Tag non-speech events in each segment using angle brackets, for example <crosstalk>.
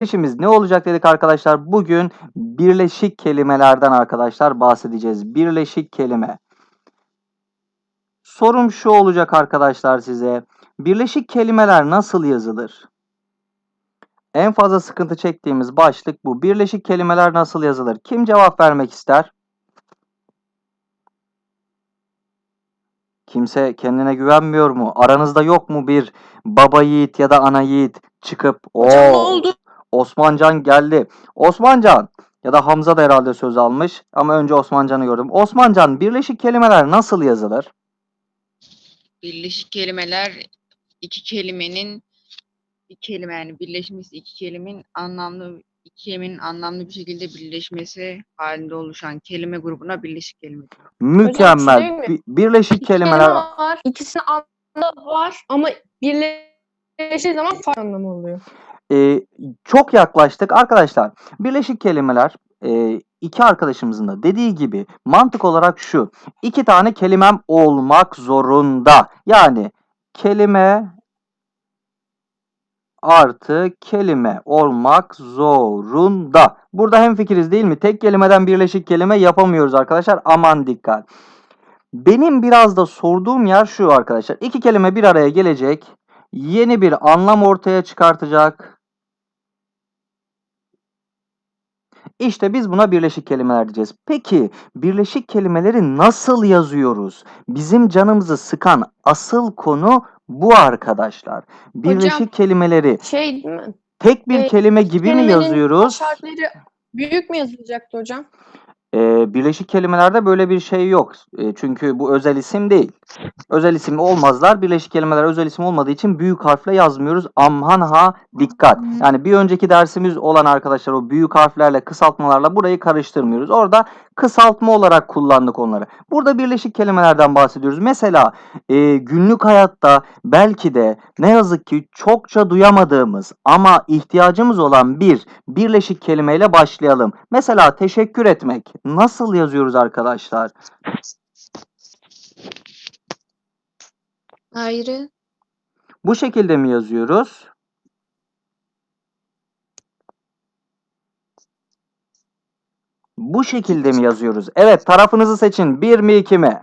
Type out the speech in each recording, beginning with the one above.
İşimiz ne olacak dedik arkadaşlar. Bugün birleşik kelimelerden arkadaşlar bahsedeceğiz. Birleşik kelime. Sorum şu olacak arkadaşlar size. Birleşik kelimeler nasıl yazılır? En fazla sıkıntı çektiğimiz başlık bu. Birleşik kelimeler nasıl yazılır? Kim cevap vermek ister? Kimse kendine güvenmiyor mu? Aranızda yok mu bir baba yiğit ya da ana yiğit çıkıp o oldu? Osmancan geldi. Osmancan ya da Hamza da herhalde söz almış ama önce Osmancan'ı gördüm. Osmancan birleşik kelimeler nasıl yazılır? Birleşik kelimeler iki kelimenin bir kelime yani birleşmesi iki kelimenin anlamlı iki kelimenin anlamlı bir şekilde birleşmesi halinde oluşan kelime grubuna birleşik kelime diyor. Mükemmel. şey mi? Bi- birleşik İki kelimeler. kelime var. İkisinin anlamı var ama birleştiği zaman farklı anlamı oluyor. Ee, çok yaklaştık arkadaşlar. Birleşik kelimeler e, iki arkadaşımızın da dediği gibi mantık olarak şu. iki tane kelimem olmak zorunda. Yani kelime artı kelime olmak zorunda. Burada hemfikiriz değil mi? Tek kelimeden birleşik kelime yapamıyoruz arkadaşlar. Aman dikkat. Benim biraz da sorduğum yer şu arkadaşlar. İki kelime bir araya gelecek. Yeni bir anlam ortaya çıkartacak. İşte biz buna birleşik kelimeler diyeceğiz. Peki birleşik kelimeleri nasıl yazıyoruz? Bizim canımızı sıkan asıl konu bu arkadaşlar. Birleşik kelimeleri Şey tek bir e, kelime gibi mi yazıyoruz? harfleri büyük mü yazılacaktı hocam? Ee, birleşik kelimelerde böyle bir şey yok. Ee, çünkü bu özel isim değil. Özel isim olmazlar. Birleşik kelimeler özel isim olmadığı için büyük harfle yazmıyoruz. Aman ha dikkat. Yani bir önceki dersimiz olan arkadaşlar o büyük harflerle kısaltmalarla burayı karıştırmıyoruz. Orada kısaltma olarak kullandık onları. Burada birleşik kelimelerden bahsediyoruz. Mesela e, günlük hayatta belki de ne yazık ki çokça duyamadığımız ama ihtiyacımız olan bir birleşik kelimeyle başlayalım. Mesela teşekkür etmek. Nasıl yazıyoruz arkadaşlar? Ayrı. Bu şekilde mi yazıyoruz? Bu şekilde mi yazıyoruz? Evet tarafınızı seçin. Bir mi iki mi?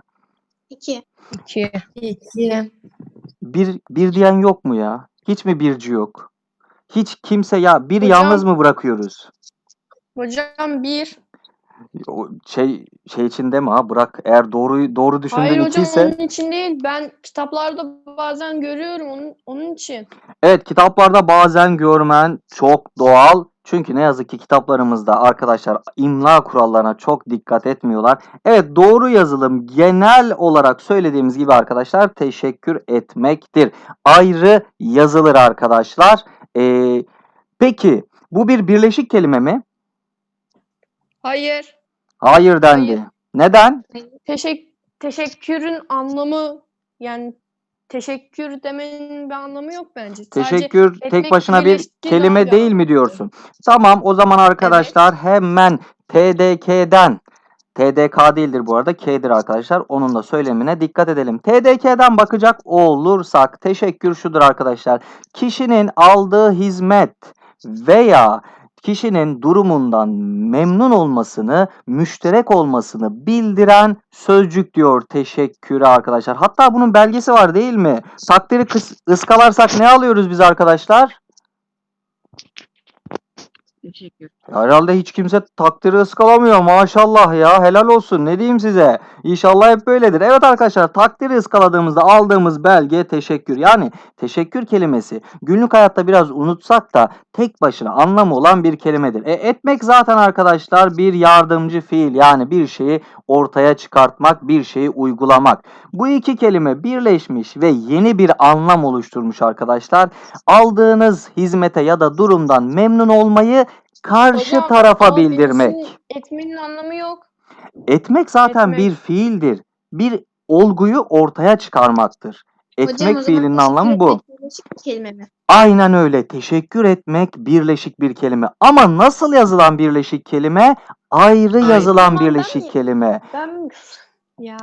İki. İki. İki. Bir, bir diyen yok mu ya? Hiç mi birci yok? Hiç kimse ya bir Hocam- yalnız mı bırakıyoruz? Hocam bir. O şey şey için deme ha bırak. Eğer doğru doğru düşündüğün Hayır hocam ikiyse onun için değil. Ben kitaplarda bazen görüyorum onun, onun için. Evet kitaplarda bazen görmen çok doğal. Çünkü ne yazık ki kitaplarımızda arkadaşlar imla kurallarına çok dikkat etmiyorlar. Evet doğru yazılım genel olarak söylediğimiz gibi arkadaşlar teşekkür etmektir. Ayrı yazılır arkadaşlar. Ee, peki bu bir birleşik kelime mi? Hayır. Hayır dendi. Hayır. Neden? Teşek teşekkürün anlamı yani teşekkür demenin bir anlamı yok bence. Sadece Teşekkür tek etmek başına bir birleştiği zaman kelime bir değil mi diyorsun? Tamam o zaman arkadaşlar hemen TDK'den TDK değildir bu arada K'dir arkadaşlar. Onun da söylemine dikkat edelim. TDK'den bakacak olursak teşekkür şudur arkadaşlar. Kişinin aldığı hizmet veya kişinin durumundan memnun olmasını, müşterek olmasını bildiren sözcük diyor teşekküre arkadaşlar. Hatta bunun belgesi var değil mi? Takdiri ıskalarsak ne alıyoruz biz arkadaşlar? Teşekkür. Herhalde hiç kimse takdiri ıskalamıyor maşallah ya helal olsun ne diyeyim size İnşallah hep böyledir. Evet arkadaşlar takdiri ıskaladığımızda aldığımız belge teşekkür yani teşekkür kelimesi günlük hayatta biraz unutsak da tek başına anlamı olan bir kelimedir. E, etmek zaten arkadaşlar bir yardımcı fiil yani bir şeyi ortaya çıkartmak bir şeyi uygulamak. Bu iki kelime birleşmiş ve yeni bir anlam oluşturmuş arkadaşlar. Aldığınız hizmete ya da durumdan memnun olmayı karşı Hocam, tarafa ama bildirmek. Etmenin anlamı yok. Etmek zaten Etmek. bir fiildir. Bir olguyu ortaya çıkarmaktır. Etmek fiilinin anlamı bu. kelime mi? Aynen öyle. Teşekkür etmek birleşik bir kelime. Ama nasıl yazılan birleşik kelime? Ayrı yazılan Ama ben birleşik mi- kelime. Ben ya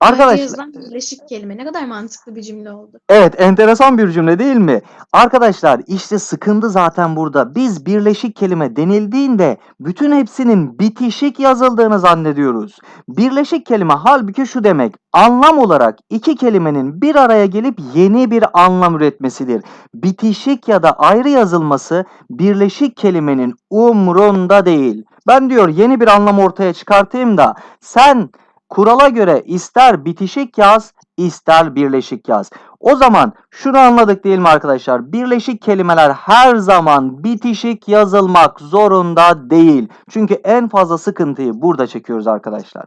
Arkadaşlar yazılan birleşik kelime. Ne kadar mantıklı bir cümle oldu. Evet, enteresan bir cümle değil mi? Arkadaşlar işte sıkıntı zaten burada. Biz birleşik kelime denildiğinde bütün hepsinin bitişik yazıldığını zannediyoruz. Birleşik kelime halbuki şu demek. Anlam olarak iki kelimenin bir araya gelip yeni bir anlam üretmesidir. Bitişik ya da ayrı yazılması birleşik kelimenin umrunda değil. Ben diyor yeni bir anlam ortaya çıkartayım da sen kurala göre ister bitişik yaz ister birleşik yaz. O zaman şunu anladık değil mi arkadaşlar? Birleşik kelimeler her zaman bitişik yazılmak zorunda değil. Çünkü en fazla sıkıntıyı burada çekiyoruz arkadaşlar.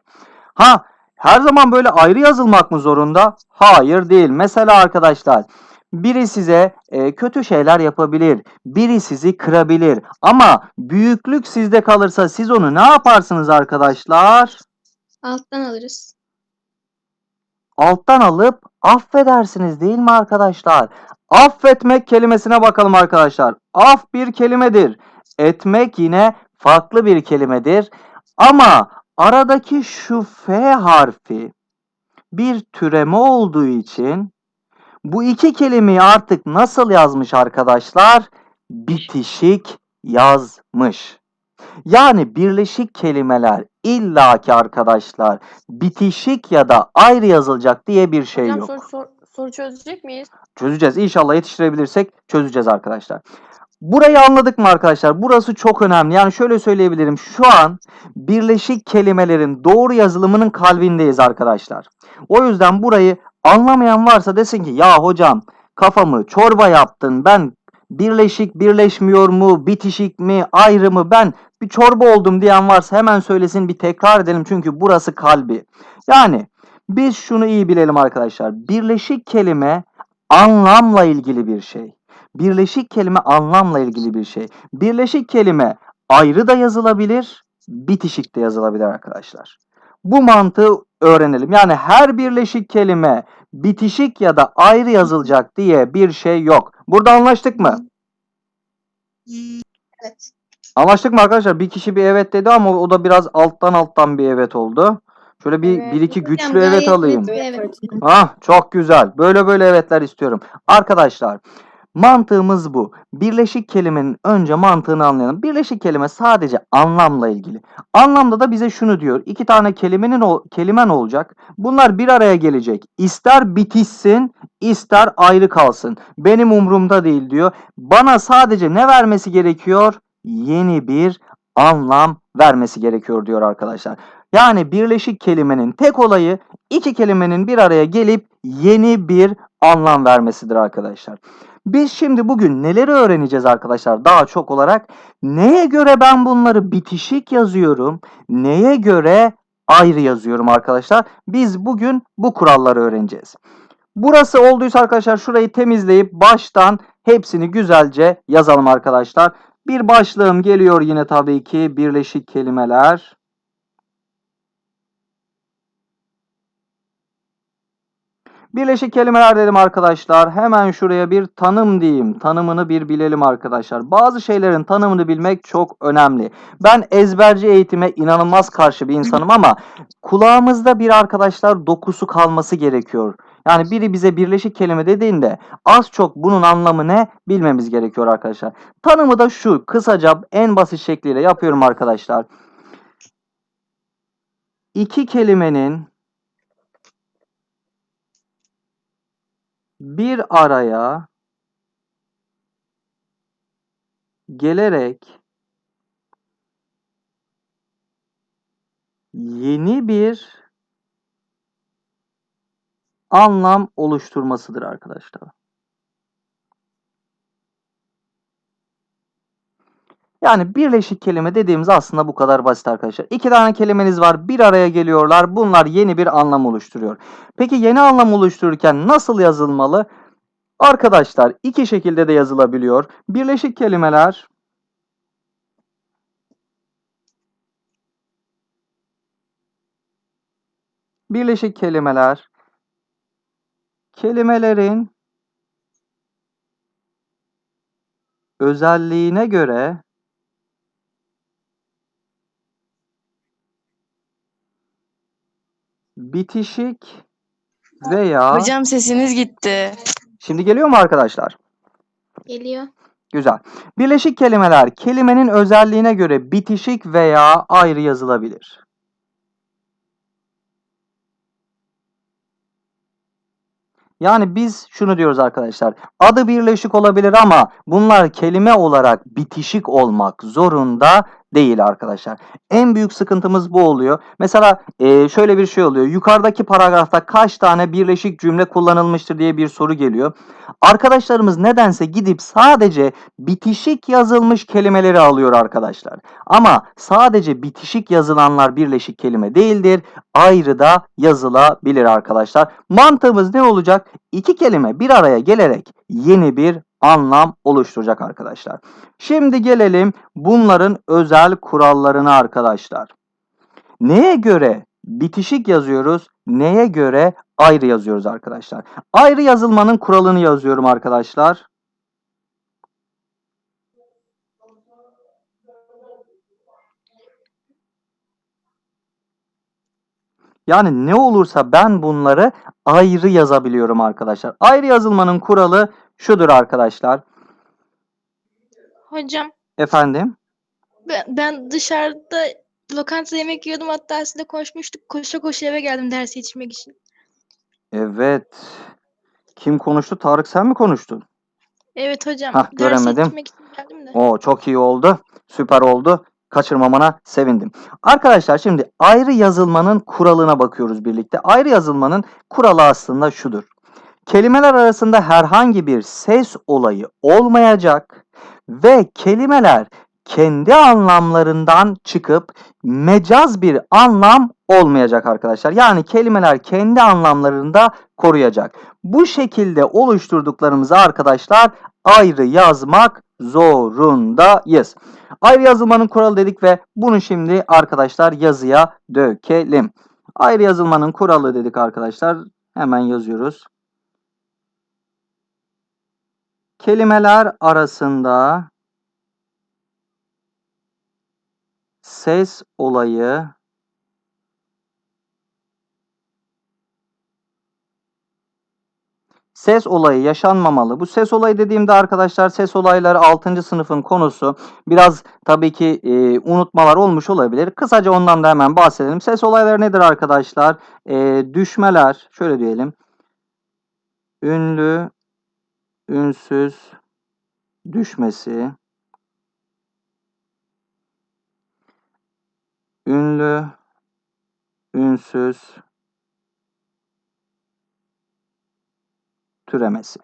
Ha her zaman böyle ayrı yazılmak mı zorunda? Hayır değil. Mesela arkadaşlar biri size e, kötü şeyler yapabilir. Biri sizi kırabilir. Ama büyüklük sizde kalırsa siz onu ne yaparsınız arkadaşlar? Alttan alırız. alttan alıp affedersiniz değil mi arkadaşlar? Affetmek kelimesine bakalım arkadaşlar. Af bir kelimedir. Etmek yine farklı bir kelimedir. Ama aradaki şu F harfi bir türeme olduğu için bu iki kelimeyi artık nasıl yazmış arkadaşlar? Bitişik yazmış. Yani birleşik kelimeler illaki arkadaşlar bitişik ya da ayrı yazılacak diye bir şey Hocam yok. soru, sor- soru çözecek miyiz? Çözeceğiz. İnşallah yetiştirebilirsek çözeceğiz arkadaşlar. Burayı anladık mı arkadaşlar? Burası çok önemli. Yani şöyle söyleyebilirim. Şu an birleşik kelimelerin doğru yazılımının kalbindeyiz arkadaşlar. O yüzden burayı anlamayan varsa desin ki ya hocam kafamı çorba yaptın. Ben birleşik birleşmiyor mu, bitişik mi, ayrı mı ben bir çorba oldum diyen varsa hemen söylesin bir tekrar edelim çünkü burası kalbi. Yani biz şunu iyi bilelim arkadaşlar. Birleşik kelime anlamla ilgili bir şey. Birleşik kelime anlamla ilgili bir şey. Birleşik kelime ayrı da yazılabilir, bitişik de yazılabilir arkadaşlar. Bu mantığı öğrenelim. Yani her birleşik kelime bitişik ya da ayrı yazılacak diye bir şey yok. Burada anlaştık mı? Evet. Anlaştık mı arkadaşlar? Bir kişi bir evet dedi ama o da biraz alttan alttan bir evet oldu. Şöyle bir, Evet. bir iki güçlü evet gayet alayım. Evet. Ah çok güzel. Böyle böyle evetler istiyorum. Arkadaşlar mantığımız bu. Birleşik kelimenin önce mantığını anlayalım. Birleşik kelime sadece anlamla ilgili. Anlamda da bize şunu diyor. İki tane kelimenin o, kelimen olacak. Bunlar bir araya gelecek. İster bitişsin, ister ayrı kalsın. Benim umurumda değil diyor. Bana sadece ne vermesi gerekiyor? Yeni bir anlam vermesi gerekiyor diyor arkadaşlar. Yani birleşik kelimenin tek olayı iki kelimenin bir araya gelip yeni bir anlam vermesidir arkadaşlar. Biz şimdi bugün neleri öğreneceğiz arkadaşlar? Daha çok olarak neye göre ben bunları bitişik yazıyorum? Neye göre ayrı yazıyorum arkadaşlar? Biz bugün bu kuralları öğreneceğiz. Burası olduysa arkadaşlar şurayı temizleyip baştan hepsini güzelce yazalım arkadaşlar. Bir başlığım geliyor yine tabii ki birleşik kelimeler. Birleşik kelimeler dedim arkadaşlar. Hemen şuraya bir tanım diyeyim. Tanımını bir bilelim arkadaşlar. Bazı şeylerin tanımını bilmek çok önemli. Ben ezberci eğitime inanılmaz karşı bir insanım ama kulağımızda bir arkadaşlar dokusu kalması gerekiyor. Yani biri bize birleşik kelime dediğinde az çok bunun anlamı ne bilmemiz gerekiyor arkadaşlar. Tanımı da şu kısaca en basit şekliyle yapıyorum arkadaşlar. İki kelimenin bir araya gelerek yeni bir anlam oluşturmasıdır arkadaşlar. Yani birleşik kelime dediğimiz aslında bu kadar basit arkadaşlar. İki tane kelimeniz var, bir araya geliyorlar. Bunlar yeni bir anlam oluşturuyor. Peki yeni anlam oluştururken nasıl yazılmalı? Arkadaşlar iki şekilde de yazılabiliyor. Birleşik kelimeler Birleşik kelimeler kelimelerin özelliğine göre bitişik veya Hocam sesiniz gitti. şimdi geliyor mu arkadaşlar? Geliyor. Güzel. Birleşik kelimeler kelimenin özelliğine göre bitişik veya ayrı yazılabilir. Yani biz şunu diyoruz arkadaşlar. Adı birleşik olabilir ama bunlar kelime olarak bitişik olmak zorunda değil arkadaşlar. En büyük sıkıntımız bu oluyor. Mesela e, şöyle bir şey oluyor. Yukarıdaki paragrafta kaç tane birleşik cümle kullanılmıştır diye bir soru geliyor. Arkadaşlarımız nedense gidip sadece bitişik yazılmış kelimeleri alıyor arkadaşlar. Ama sadece bitişik yazılanlar birleşik kelime değildir. Ayrı da yazılabilir arkadaşlar. Mantığımız ne olacak? İki kelime bir araya gelerek yeni bir anlam oluşturacak arkadaşlar. Şimdi gelelim bunların özel kurallarına arkadaşlar. Neye göre bitişik yazıyoruz? Neye göre ayrı yazıyoruz arkadaşlar? Ayrı yazılmanın kuralını yazıyorum arkadaşlar. Yani ne olursa ben bunları ayrı yazabiliyorum arkadaşlar. Ayrı yazılmanın kuralı şudur arkadaşlar. Hocam Efendim? ben, ben dışarıda lokantada yemek yiyordum hatta sizinle konuşmuştuk. Koşa koşa eve geldim dersi yetişmek için. Evet. Kim konuştu? Tarık sen mi konuştun? Evet hocam. Hah, dersi göremedim. yetişmek için geldim de. Oo çok iyi oldu. Süper oldu. Kaçırmamana sevindim. Arkadaşlar şimdi ayrı yazılmanın kuralına bakıyoruz birlikte. Ayrı yazılmanın kuralı aslında şudur. Kelimeler arasında herhangi bir ses olayı olmayacak ve kelimeler kendi anlamlarından çıkıp mecaz bir anlam olmayacak arkadaşlar. Yani kelimeler kendi anlamlarında koruyacak. Bu şekilde oluşturduklarımızı arkadaşlar ayrı yazmak zorundayız. Ayrı yazılmanın kuralı dedik ve bunu şimdi arkadaşlar yazıya dökelim. Ayrı yazılmanın kuralı dedik arkadaşlar. Hemen yazıyoruz. Kelimeler arasında ses olayı Ses olayı yaşanmamalı. Bu ses olayı dediğimde arkadaşlar ses olayları 6. sınıfın konusu. Biraz tabii ki e, unutmalar olmuş olabilir. Kısaca ondan da hemen bahsedelim. Ses olayları nedir arkadaşlar? E, düşmeler, şöyle diyelim. Ünlü, ünsüz düşmesi. Ünlü, ünsüz türemesi.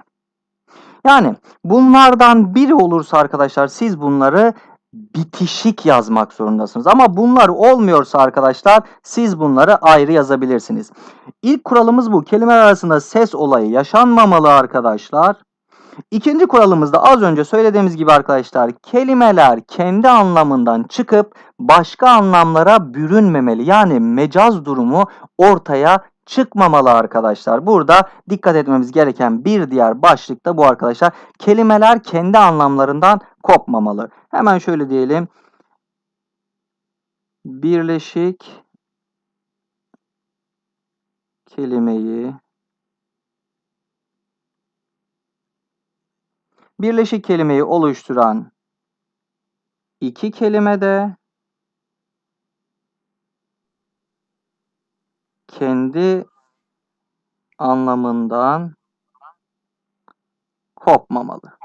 Yani bunlardan biri olursa arkadaşlar siz bunları bitişik yazmak zorundasınız. Ama bunlar olmuyorsa arkadaşlar siz bunları ayrı yazabilirsiniz. İlk kuralımız bu. Kelimeler arasında ses olayı yaşanmamalı arkadaşlar. İkinci kuralımız da az önce söylediğimiz gibi arkadaşlar kelimeler kendi anlamından çıkıp başka anlamlara bürünmemeli. Yani mecaz durumu ortaya çıkmamalı arkadaşlar. Burada dikkat etmemiz gereken bir diğer başlık da bu arkadaşlar. Kelimeler kendi anlamlarından kopmamalı. Hemen şöyle diyelim. Birleşik kelimeyi birleşik kelimeyi oluşturan iki kelimede kendi anlamından kopmamalı.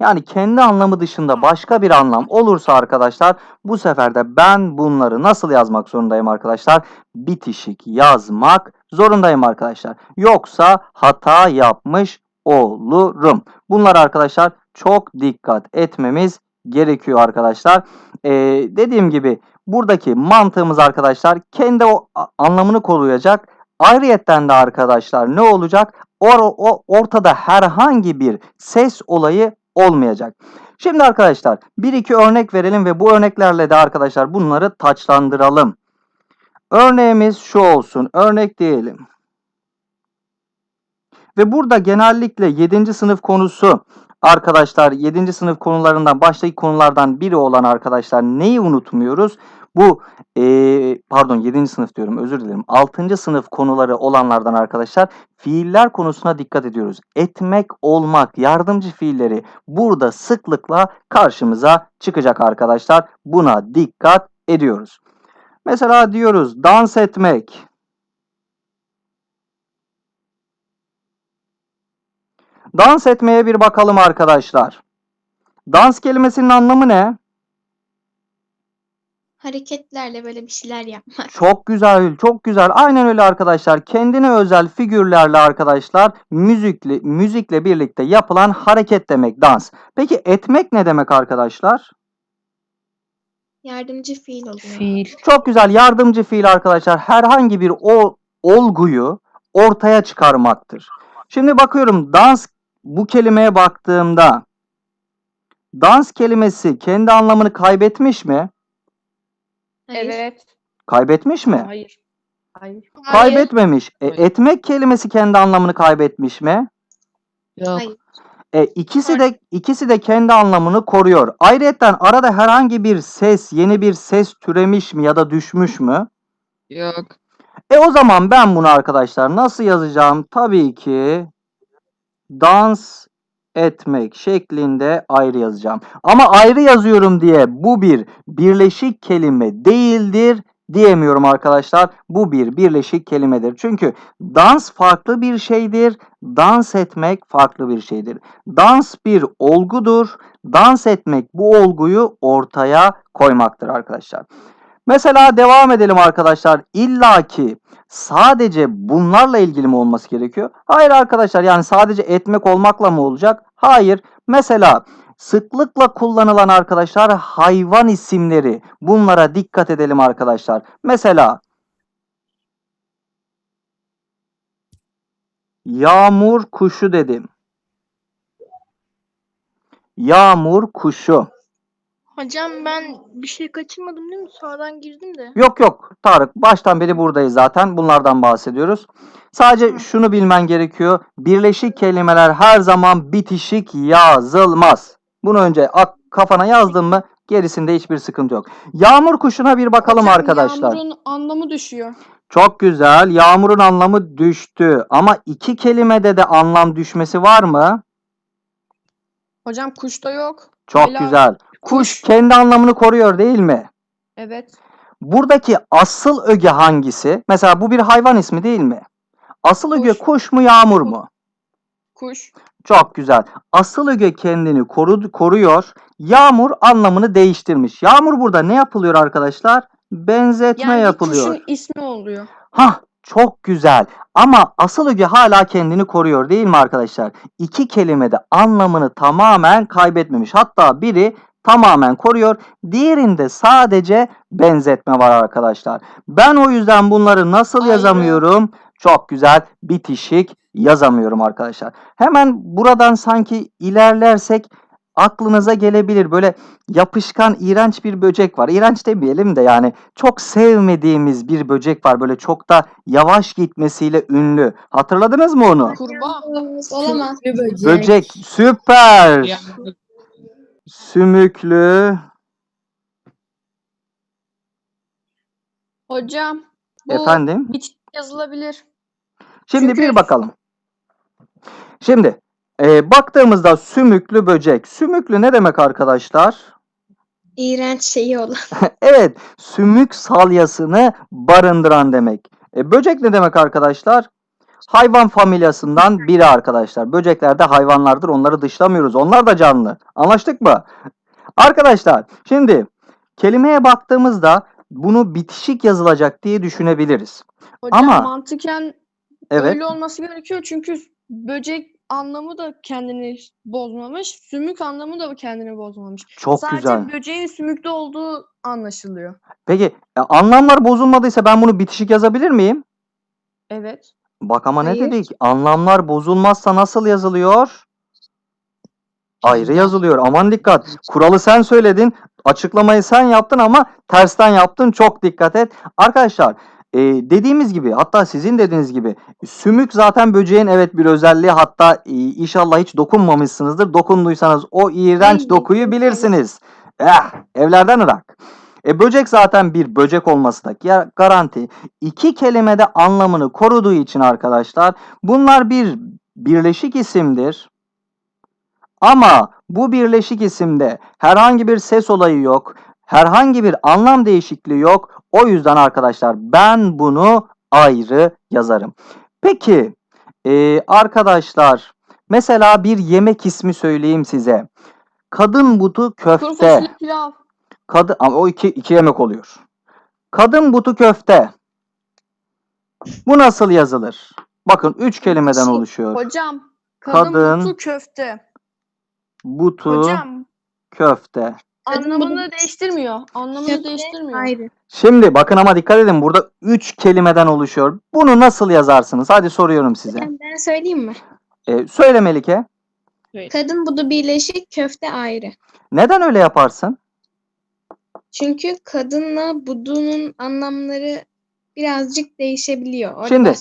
Yani kendi anlamı dışında başka bir anlam olursa arkadaşlar bu sefer de ben bunları nasıl yazmak zorundayım arkadaşlar? Bitişik yazmak zorundayım arkadaşlar. Yoksa hata yapmış olurum. Bunlar arkadaşlar çok dikkat etmemiz gerekiyor arkadaşlar. Ee, dediğim gibi buradaki mantığımız arkadaşlar kendi o anlamını koruyacak. Ayrıyetten de arkadaşlar ne olacak? Or- o- ortada herhangi bir ses olayı olmayacak. Şimdi arkadaşlar bir iki örnek verelim ve bu örneklerle de arkadaşlar bunları taçlandıralım. Örneğimiz şu olsun. Örnek diyelim. Ve burada genellikle 7. sınıf konusu arkadaşlar 7. sınıf konularından baştaki konulardan biri olan arkadaşlar neyi unutmuyoruz? Bu eee, pardon 7. sınıf diyorum özür dilerim. 6. sınıf konuları olanlardan arkadaşlar fiiller konusuna dikkat ediyoruz. Etmek, olmak, yardımcı fiilleri burada sıklıkla karşımıza çıkacak arkadaşlar. Buna dikkat ediyoruz. Mesela diyoruz dans etmek. Dans etmeye bir bakalım arkadaşlar. Dans kelimesinin anlamı ne? Hareketlerle böyle bir şeyler yapmak. Çok güzel, çok güzel. Aynen öyle arkadaşlar. Kendine özel figürlerle arkadaşlar müzikli, müzikle birlikte yapılan hareket demek dans. Peki etmek ne demek arkadaşlar? Yardımcı fiil oluyor. Fiil. Çok güzel yardımcı fiil arkadaşlar herhangi bir o olguyu ortaya çıkarmaktır. Şimdi bakıyorum dans bu kelimeye baktığımda dans kelimesi kendi anlamını kaybetmiş mi? Hayır. Evet. Kaybetmiş mi? Hayır. Hayır. Kaybetmemiş. E, Hayır. etmek kelimesi kendi anlamını kaybetmiş mi? Yok. Hayır. E, ikisi de ikisi de kendi anlamını koruyor. Ayrıca arada herhangi bir ses, yeni bir ses türemiş mi ya da düşmüş mü? Yok. E o zaman ben bunu arkadaşlar nasıl yazacağım? Tabii ki dans etmek şeklinde ayrı yazacağım. Ama ayrı yazıyorum diye bu bir birleşik kelime değildir diyemiyorum arkadaşlar. Bu bir birleşik kelimedir. Çünkü dans farklı bir şeydir. Dans etmek farklı bir şeydir. Dans bir olgudur. Dans etmek bu olguyu ortaya koymaktır arkadaşlar. Mesela devam edelim arkadaşlar. İlla ki sadece bunlarla ilgili mi olması gerekiyor? Hayır arkadaşlar yani sadece etmek olmakla mı olacak? Hayır. Mesela sıklıkla kullanılan arkadaşlar hayvan isimleri. Bunlara dikkat edelim arkadaşlar. Mesela yağmur kuşu dedim. Yağmur kuşu. Hocam ben bir şey kaçırmadım değil mi? Sonradan girdim de. Yok yok Tarık baştan beri buradayız zaten bunlardan bahsediyoruz. Sadece şunu bilmen gerekiyor. Birleşik kelimeler her zaman bitişik yazılmaz. Bunu önce ak- kafana yazdın mı gerisinde hiçbir sıkıntı yok. Yağmur kuşuna bir bakalım Hocam, arkadaşlar. Yağmurun anlamı düşüyor. Çok güzel. Yağmurun anlamı düştü. Ama iki kelimede de anlam düşmesi var mı? Hocam kuşta yok. Çok Ela- güzel. Kuş kuş. kendi anlamını koruyor değil mi? Evet. Buradaki asıl öge hangisi? Mesela bu bir hayvan ismi değil mi? Asıl öge Kuş. kuş mu yağmur mu? Kuş. Çok güzel. Asıl öge kendini koru, koruyor. Yağmur anlamını değiştirmiş. Yağmur burada ne yapılıyor arkadaşlar? Benzetme Yani yapılıyor. kuşun ismi oluyor. Hah çok güzel. Ama asıl öge hala kendini koruyor değil mi arkadaşlar? İki kelimede anlamını tamamen kaybetmemiş. Hatta biri tamamen koruyor. Diğerinde sadece benzetme var arkadaşlar. Ben o yüzden bunları nasıl Ayrı. yazamıyorum? Çok güzel bitişik yazamıyorum arkadaşlar. Hemen buradan sanki ilerlersek aklınıza gelebilir. Böyle yapışkan iğrenç bir böcek var. İğrenç demeyelim de yani çok sevmediğimiz bir böcek var. Böyle çok da yavaş gitmesiyle ünlü. Hatırladınız mı onu? Kurbağa. Olamaz. Böcek süper. Sümüklü. Hocam. Bu Efendim? bitki yazılabilir. Şimdi Çünkü- bir bakalım. Şimdi e, baktığımızda sümüklü böcek. Sümüklü ne demek arkadaşlar? İğrenç şeyi olan. <laughs> Evet, sümük salyasını barındıran demek. E, böcek ne demek arkadaşlar? Hayvan familyasından biri arkadaşlar. Böcekler de hayvanlardır. Onları dışlamıyoruz. Onlar da canlı. Anlaştık mı? Arkadaşlar, şimdi kelimeye baktığımızda bunu bitişik yazılacak diye düşünebiliriz. Hocam Ama- mantıken Evet. öyle olması gerekiyor. Çünkü böcek anlamı da kendini bozmamış. Sümük anlamı da kendini bozmamış. Çok Sadece güzel. böceğin sümükte olduğu anlaşılıyor. Peki e, anlamlar bozulmadıysa ben bunu bitişik yazabilir miyim? Evet. Bak ama ne Hayır. dedik? Anlamlar bozulmazsa nasıl yazılıyor? Ayrı yazılıyor. Aman dikkat. Kuralı sen söyledin. Açıklamayı sen yaptın ama tersten yaptın. Çok dikkat et. Arkadaşlar e, dediğimiz gibi hatta sizin dediğiniz gibi sümük zaten böceğin evet bir özelliği hatta e, inşallah hiç dokunmamışsınızdır. Dokunduysanız o iğrenç dokuyu bilirsiniz. Eh, evlerden ırak. E, böcek zaten bir böcek olması da garanti. İki kelimede anlamını koruduğu için arkadaşlar bunlar bir birleşik isimdir. Ama bu birleşik isimde herhangi bir ses olayı yok. Herhangi bir anlam değişikliği yok. O yüzden arkadaşlar ben bunu ayrı yazarım. Peki e, arkadaşlar mesela bir yemek ismi söyleyeyim size. Kadın butu Kuru köfte. fasulye pilav. Kadın ama o iki, iki yemek oluyor. Kadın butu köfte. Bu nasıl yazılır? Bakın üç kelimeden Şey, oluşuyor. Hocam. Kadın, Kadın, butu köfte. Butu Hocam. köfte. Anlamını değiştirmiyor. Anlamını Köfte değiştirmiyor. Ayrı. Şimdi bakın ama dikkat edin burada üç kelimeden oluşuyor. Bunu nasıl yazarsınız? Hadi soruyorum size. Ben, ben söyleyeyim mi? Ee, söyle Melike. Kadın budu birleşik, köfte ayrı. Neden öyle yaparsın? Çünkü kadınla budunun anlamları birazcık değişebiliyor. Orada Şimdi,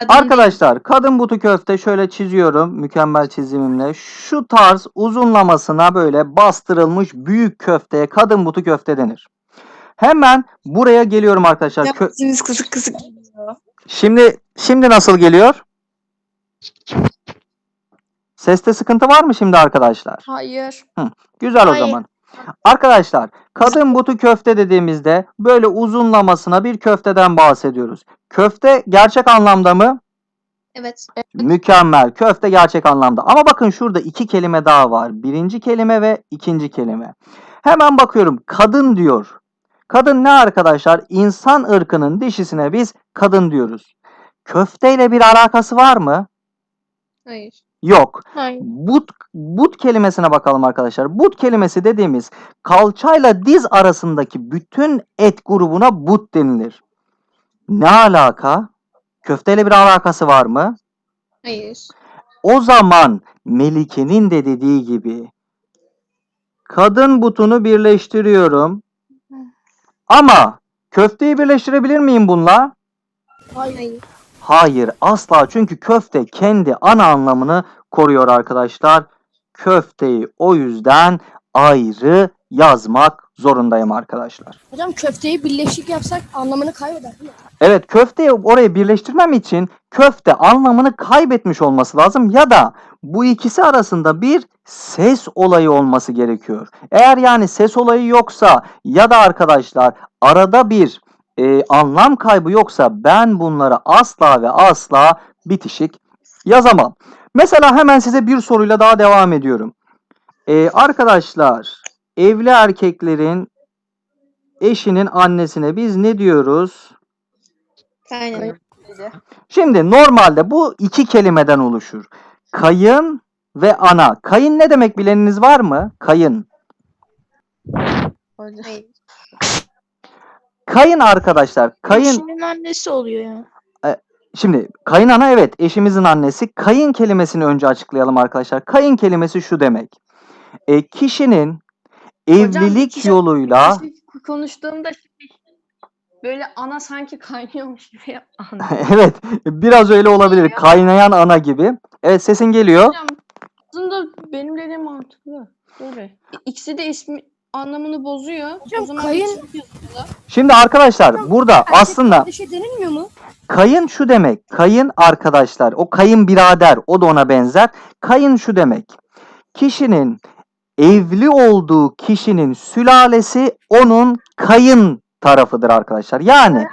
kadın Arkadaşlar kadın butu köfte şöyle çiziyorum mükemmel çizimimle. Şu tarz uzunlamasına böyle bastırılmış büyük köfteye kadın butu köfte denir. Hemen buraya geliyorum arkadaşlar. değil. Kö- kısık kısık. Şimdi şimdi nasıl geliyor? Seste sıkıntı var mı şimdi arkadaşlar? Hayır. Güzel o Hayır. zaman. Arkadaşlar kadın butu köfte dediğimizde böyle uzunlamasına bir köfteden bahsediyoruz. Köfte gerçek anlamda mı? Evet. Mükemmel. Köfte gerçek anlamda. Ama bakın şurada iki kelime daha var. Birinci kelime ve ikinci kelime. Hemen bakıyorum. Kadın diyor. Kadın ne arkadaşlar? İnsan ırkının dişisine biz kadın diyoruz. Köfteyle bir alakası var mı? Hayır. Yok. Hayır. But, but kelimesine bakalım arkadaşlar. But kelimesi dediğimiz kalçayla diz arasındaki bütün et grubuna but denilir. Ne alaka? Köfteyle bir alakası var mı? Hayır. O zaman Melike'nin de dediği gibi kadın butunu birleştiriyorum. Ama köfteyi birleştirebilir miyim bununla? Hayır. Hayır asla çünkü köfte kendi ana anlamını koruyor arkadaşlar. Köfteyi o yüzden ayrı yazmak zorundayım arkadaşlar. Hocam köfteyi birleşik yapsak anlamını kaybeder değil mi? Evet köfteyi oraya birleştirmem için köfte anlamını kaybetmiş olması lazım ya da bu ikisi arasında bir ses olayı olması gerekiyor. Eğer yani ses olayı yoksa ya da arkadaşlar arada bir e, anlam kaybı yoksa ben bunları asla ve asla bitişik yazamam. Mesela hemen size bir soruyla daha devam ediyorum. E, arkadaşlar evli erkeklerin eşinin annesine biz ne diyoruz? Aynen. Şimdi normalde bu iki kelimeden oluşur. Kayın ve ana. Kayın ne demek bileniniz var mı? Kayın. Hayır. Kayın arkadaşlar. Kayın Eşinin annesi oluyor ya. şimdi kayın ana evet eşimizin annesi. Kayın kelimesini önce açıklayalım arkadaşlar. Kayın kelimesi şu demek. E, kişinin evlilik kişi- yoluyla Biz konuştuğumda böyle ana sanki kaynıyormuş gibi <laughs> evet biraz öyle olabilir. Kaynayan ana gibi. Evet sesin geliyor. Hocam aslında benim dediğim mantıklı. Doğru. İkisi de ismi anlamını bozuyor. Hocam, o zaman kayın-. Şimdi arkadaşlar burada Erkek aslında denilmiyor mu? Kayın şu demek. Kayın arkadaşlar. O kayın birader. O da ona benzer. Kayın şu demek. Kişinin evli olduğu kişinin sülalesi onun kayın tarafıdır arkadaşlar. Yani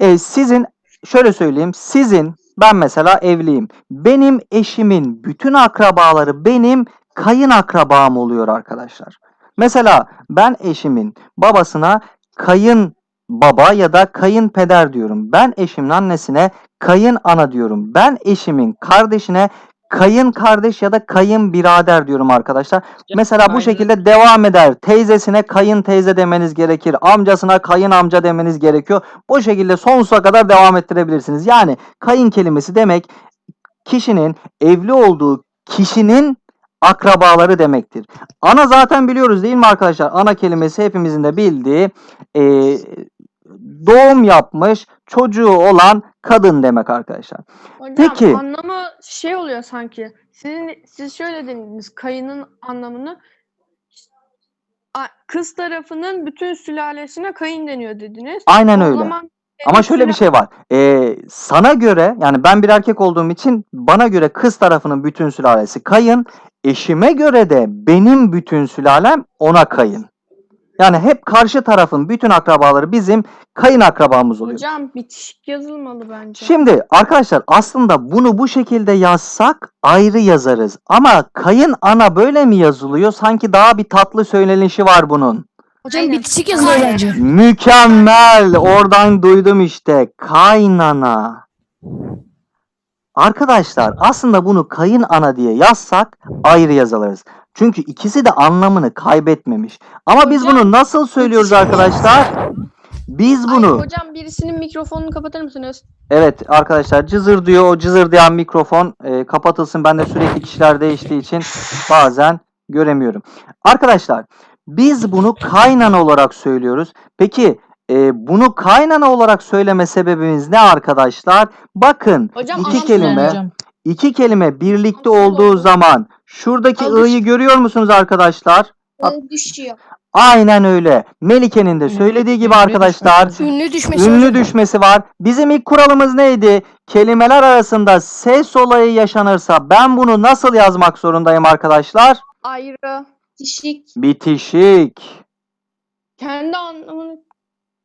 e, sizin şöyle söyleyeyim. Sizin ben mesela evliyim. Benim eşimin bütün akrabaları benim kayın akrabam oluyor arkadaşlar. Mesela ben eşimin babasına kayın baba ya da kayınpeder diyorum. Ben eşimin annesine kayın ana diyorum. Ben eşimin kardeşine kayın kardeş ya da kayın birader diyorum arkadaşlar. Mesela bu şekilde devam eder. Teyzesine kayın teyze demeniz gerekir. Amcasına kayın amca demeniz gerekiyor. Bu şekilde sonsuza kadar devam ettirebilirsiniz. Yani kayın kelimesi demek kişinin evli olduğu kişinin akrabaları demektir. Ana zaten biliyoruz değil mi arkadaşlar? Ana kelimesi hepimizin de bildiği e, doğum yapmış çocuğu olan kadın demek arkadaşlar. Hocam Peki. anlamı şey oluyor sanki. Sizin, siz şöyle dediniz kayının anlamını kız tarafının bütün sülalesine kayın deniyor dediniz. Aynen O öyle. zaman Ama şöyle bir şey var. Ee, sana göre yani ben bir erkek olduğum için bana göre kız tarafının bütün sülalesi kayın. Eşime göre de benim bütün sülalem ona kayın. Yani hep karşı tarafın bütün akrabaları bizim kayın akrabamız oluyor. Hocam bitişik yazılmalı bence. Şimdi arkadaşlar aslında bunu bu şekilde yazsak ayrı yazarız. Ama kayın ana böyle mi yazılıyor? Sanki daha bir tatlı söylenişi var bunun. Hocam Aynen. bitişik yazılıyor bence. Mükemmel. Oradan duydum işte. Kaynana. Arkadaşlar aslında bunu kayın ana diye yazsak ayrı yazılırız. Çünkü ikisi de anlamını kaybetmemiş. Ama biz Hocam, bunu nasıl söylüyoruz arkadaşlar? Biz Ay, bunu hocam birisinin mikrofonunu kapatır mısınız? Evet arkadaşlar cızır diyor. O cızırdayan mikrofon e, kapatılsın. Ben de sürekli kişiler değiştiği için bazen göremiyorum. Arkadaşlar biz bunu kaynana olarak söylüyoruz. Peki e, bunu kaynana olarak söyleme sebebimiz ne arkadaşlar? Bakın Hocam iki kelime hocam. iki kelime birlikte Anlamsız olduğu oldu. zaman şuradaki Alış- i'yi görüyor musunuz arkadaşlar? Düşüyor. Aynen öyle. Melike'nin de söylediği gibi arkadaşlar Ünlü düşmesi Ünlü düşmesi var. Bizim ilk kuralımız neydi? Kelimeler arasında ses olayı yaşanırsa ben bunu nasıl yazmak zorundayım arkadaşlar? Ayrı. Dişik. Bitişik. Kendi anlamını...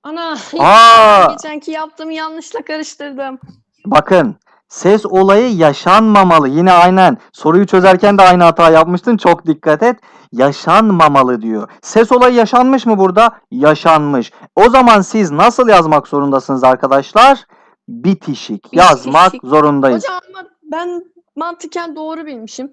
Ana. Aa! Geçenki yaptığımı yanlışla karıştırdım. Bakın ses olayı yaşanmamalı. Yine aynen soruyu çözerken de aynı hata yapmıştın. Çok dikkat et. Yaşanmamalı diyor. Ses olayı yaşanmış mı burada? Yaşanmış. O zaman siz nasıl yazmak zorundasınız arkadaşlar? Bitişik yazmak Bitişik. zorundayız. Hocam ama ben mantıken doğru bilmişim.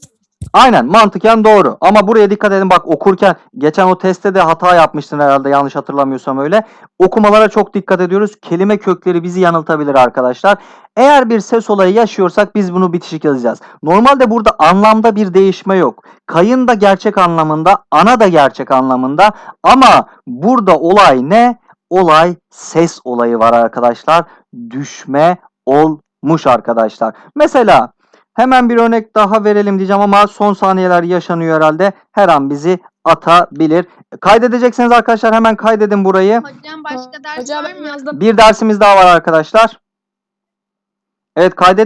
Aynen mantıken doğru. Ama buraya dikkat edin bak okurken geçen o testte de hata yapmıştın herhalde yanlış hatırlamıyorsam öyle. Okumalara çok dikkat ediyoruz. Kelime kökleri bizi yanıltabilir arkadaşlar. Eğer bir ses olayı yaşıyorsak biz bunu bitişik yazacağız. Normalde burada anlamda bir değişme yok. Kayın da gerçek anlamında, ana da gerçek anlamında ama burada olay ne? Olay ses olayı var arkadaşlar. Düşme olmuş arkadaşlar. Mesela Hemen bir örnek daha verelim diyeceğim ama son saniyeler yaşanıyor herhalde. Her an bizi atabilir. Kaydedecekseniz arkadaşlar hemen kaydedin burayı. Hocam başka ders Hocam var mı? Bir dersimiz daha var arkadaşlar. Evet kaydet